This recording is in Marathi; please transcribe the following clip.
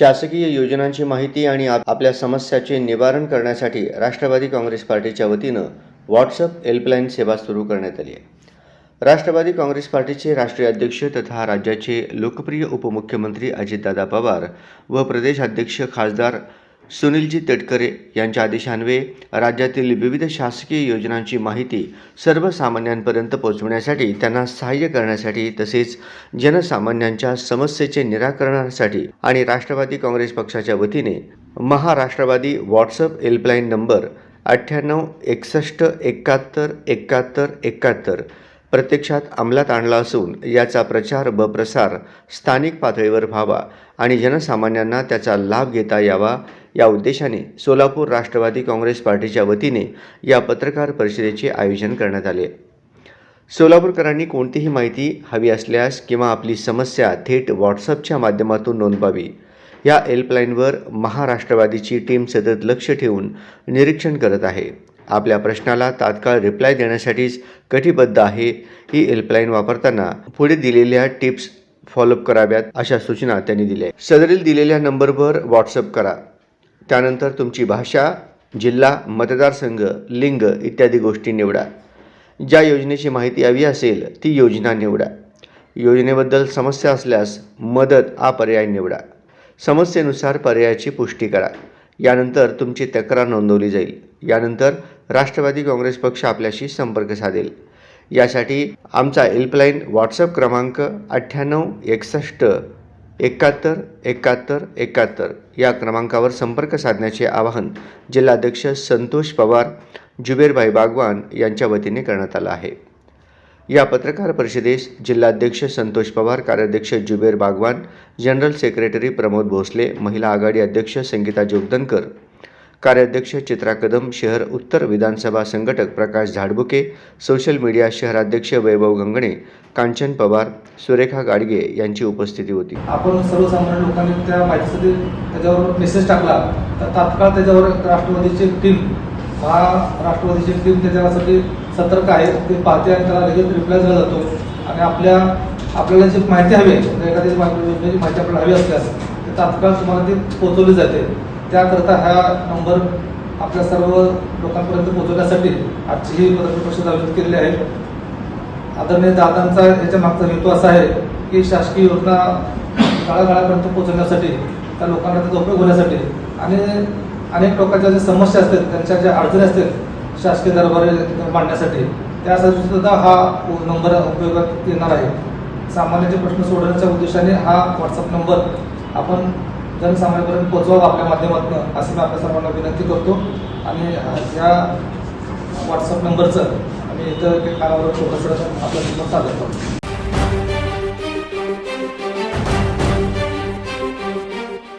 शासकीय योजनांची माहिती आणि आपल्या समस्याचे निवारण करण्यासाठी राष्ट्रवादी काँग्रेस पार्टीच्या वतीनं व्हॉट्सअप हेल्पलाईन सेवा सुरू करण्यात आली आहे. राष्ट्रवादी काँग्रेस पार्टीचे राष्ट्रीय अध्यक्ष तथा राज्याचे लोकप्रिय उपमुख्यमंत्री अजितदादा पवार व प्रदेशाध्यक्ष खासदार सुनीलजी तटकरे यांच्या आदेशान्वये राज्यातील विविध शासकीय योजनांची माहिती सर्वसामान्यांपर्यंत पोहोचवण्यासाठी त्यांना सहाय्य करण्यासाठी तसेच जनसामान्यांच्या समस्येचे निराकरणासाठी आणि राष्ट्रवादी काँग्रेस पक्षाच्या वतीने महाराष्ट्रवादी व्हॉट्सअप हेल्पलाईन नंबर अठ्ठ्याण्णव एकसष्ट एकाहत्तर एकाहत्तर एकाहत्तर प्रत्यक्षात अंमलात आणला असून याचा प्रचार व प्रसार स्थानिक पातळीवर व्हावा आणि जनसामान्यांना त्याचा लाभ घेता यावा या उद्देशाने सोलापूर राष्ट्रवादी काँग्रेस पार्टीच्या वतीने या पत्रकार परिषदेचे आयोजन करण्यात आले. सोलापूरकरांनी कोणतीही माहिती हवी असल्यास किंवा आपली समस्या थेट व्हॉट्सअपच्या माध्यमातून नोंदवावी. या हेल्पलाईनवर महाराष्ट्रवादीची टीम सतत लक्ष ठेवून निरीक्षण करत आहे. आपल्या प्रश्नाला तात्काळ रिप्लाय देण्यासाठीच कटिबद्ध आहे ही हेल्पलाईन वापरताना पुढे दिलेल्या टिप्स फॉलोअप कराव्यात अशा सूचना त्यांनी दिल्या. सदरील दिलेल्या नंबरवर व्हॉट्सअप करा. त्यानंतर तुमची भाषा जिल्हा मतदारसंघ लिंग इत्यादी गोष्टी निवडा. ज्या योजनेची माहिती हवी असेल ती योजना निवडा. योजनेबद्दल समस्या असल्यास मदत हा पर्याय निवडा. समस्येनुसार पर्यायाची पुष्टी करा. यानंतर तुमची तक्रार नोंदवली जाईल. यानंतर राष्ट्रवादी काँग्रेस पक्ष आपल्याशी संपर्क साधेल. यासाठी आमचा हेल्पलाईन व्हॉट्सअप क्रमांक अठ्ठ्याण्णव एकसष्ट एकाहत्तर एकाहत्तर एकाहत्तर या क्रमांकावर संपर्क साधण्याचे आवाहन जिल्हाध्यक्ष संतोष पवार जुबेरभाई बागवान यांच्या वतीने करण्यात आलं आहे. या पत्रकार परिषदेस जिल्हाध्यक्ष संतोष पवार कार्याध्यक्ष जुबेर बागवान जनरल सेक्रेटरी प्रमोद भोसले महिला आघाडी अध्यक्ष संगीता जोगदनकर कार्याध्यक्ष चित्रा कदम शहर उत्तर विधानसभा संघटक प्रकाश झाडबुके सोशल मीडिया शहराध्यक्ष वैभव गंगणे कांचन पवार सुरेखा गाडगे यांची उपस्थिती होती. आपण सर्वसामान्य लोकांनी त्या माहितीसाठी त्याच्यावर मेसेज टाकला. तर तात्काळ त्याच्यावर राष्ट्रवादीची टीम महा राष्ट्रवादीची टीम त्याच्यासाठी सतर्क आहे. ते पाहते आणि त्याला लगेच रिप्लाय दिला जातो. आणि आपल्या आपल्याला जी माहिती हवी आहे एखादी माहिती आपल्याला हवी असल्यास ते तात्काळ तुम्हाला ती पोहोचवली जाते. त्याकरता हा नंबर आपल्या सर्व लोकांपर्यंत पोहोचवण्यासाठी आजची ही पत्रकार परिषद आयोजित केलेली आहे. आदरणीय दादांचा याच्या मागचा हेतू असा आहे की शासकीय योजना गाळागाळापर्यंत पोहोचवण्यासाठी त्या लोकांना त्याचा उपयोग होण्यासाठी आणि अनेक लोकांच्या ज्या समस्या असतात त्यांच्या ज्या अडचणी असतात शासकीय दरबारी मांडण्यासाठी त्यासाठी सुद्धा हा नंबर उपयोगात येणार आहे. सामान्याचे प्रश्न सोडवण्याच्या उद्देशाने हा व्हॉट्सअप नंबर आपण जनसामान्यांपर्यंत पोहोचवावं आपल्या माध्यमातून असं मी आपल्या सर्वांना विनंती करतो. आणि या व्हॉट्सअप नंबरचं आम्ही इतर ते कानावर थोडंसं आपल्यासमोर सादर करतो